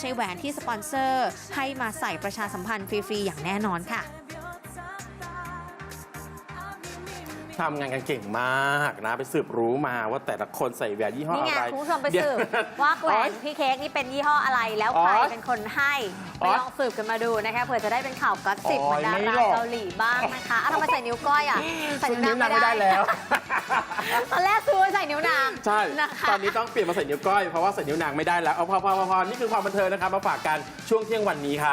ใช้แหวนที่สปอนเซอร์ให้มาใส่ประชาสัมพันธ์ฟรีๆอย่างแน่นอนค่ะ ทำงานกันเก่งมากนะ ไปสืบรู้มาว่าแต่ละคนใส่แหวนยี่ห้อนี่อะไงไรคุณผู้ชมไปเดี๋ยสืบว่าแหวโอ๊นยพี่เค้กนี่เป็นยี่ห้ออะไรแล้วใครโอ๊ยเป็นคนให้โอ๊ไปยลองสืบกันมาดูนะคะเผื่อจะได้เป็นข่าวก็อตสิบโอ๊เหมือยนดาไม่ราหรอก เกาหลีบ้างนะคะอ้าวทำไมใส่นิ้วก้อยอะใส่ซึ่งนิ้นิ้ววนางนางไม่ได้แล้ว ตอนแรกซื้อไว้ใส่นิ้วนางใช่ นะคะ ตอนนี้ต้องเปลี่ยนมาใส่นิ้วก้อย เพราะว่าใส่นิ้วนางไม่ได้แล้ว เอาพอพอพอพอนี่คือความบันเทิงนะครับ มาฝากกันช่วงเที่ยงวันนี้ครับ